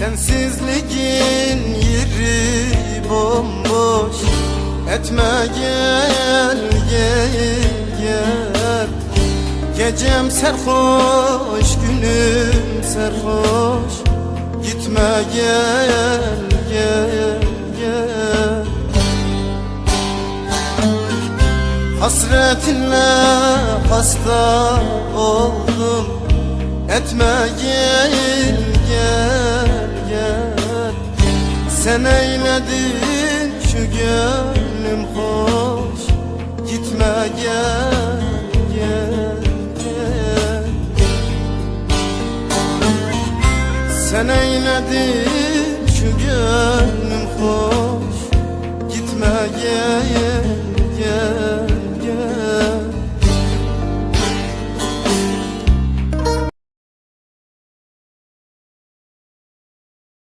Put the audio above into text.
Sensizliğin yeri bomboş. Etme gel gel gel. Gecem serhoş günüm serhoş Gitme gel gel gel. Hasretinle hasta oldum. Etme gel Sen eyledin şu gönlüm hoş. Gitme gel gel gel. Sen eyledin şu gönlüm